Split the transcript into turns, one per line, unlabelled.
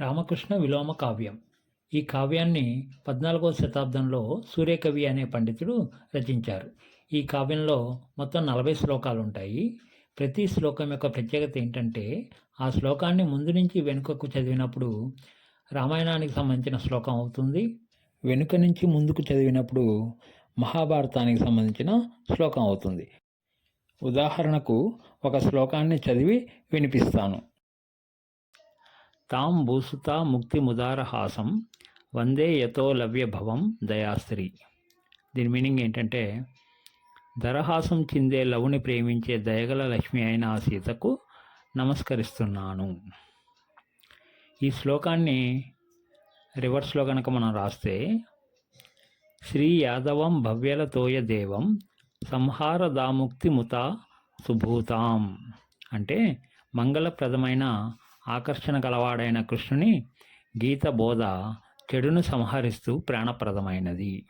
రామకృష్ణ విలోమ కావ్యం. ఈ కావ్యాన్ని పద్నాలుగవ శతాబ్దంలో సూర్యకవి అనే పండితుడు రచించారు. ఈ కావ్యంలో మొత్తం నలభై శ్లోకాలు ఉంటాయి ప్రతి శ్లోకం యొక్క ప్రత్యేకత ఏంటంటే ఆ శ్లోకాన్ని ముందు నుంచి వెనుకకు చదివినప్పుడు రామాయణానికి సంబంధించిన శ్లోకం అవుతుంది. వెనుక నుంచి ముందుకు చదివినప్పుడు మహాభారతానికి సంబంధించిన శ్లోకం అవుతుంది. ఉదాహరణకు ఒక శ్లోకాన్ని చదివి వినిపిస్తాను. తాం భూసుతా ముక్తిముదారహాసం వందే యతో లవ్య భవం దయాస్త్రి దీని మీనింగ్ ఏంటంటే దరహాసం చిందే లవుని ప్రేమించే దయగల లక్ష్మి అయిన ఆ సీతకు నమస్కరిస్తున్నాను. ఈ శ్లోకాన్ని రివర్స్లో కనుక మనం రాస్తే శ్రీ యాదవం భవ్యలతోయ దేవం సంహార దాముక్తి సుభూతాం. అంటే మంగళప్రదమైన ఆకర్షణ గలవాడైన కృష్ణుని గీత బోధ చెడును సంహరిస్తూ ప్రాణప్రదమైనది.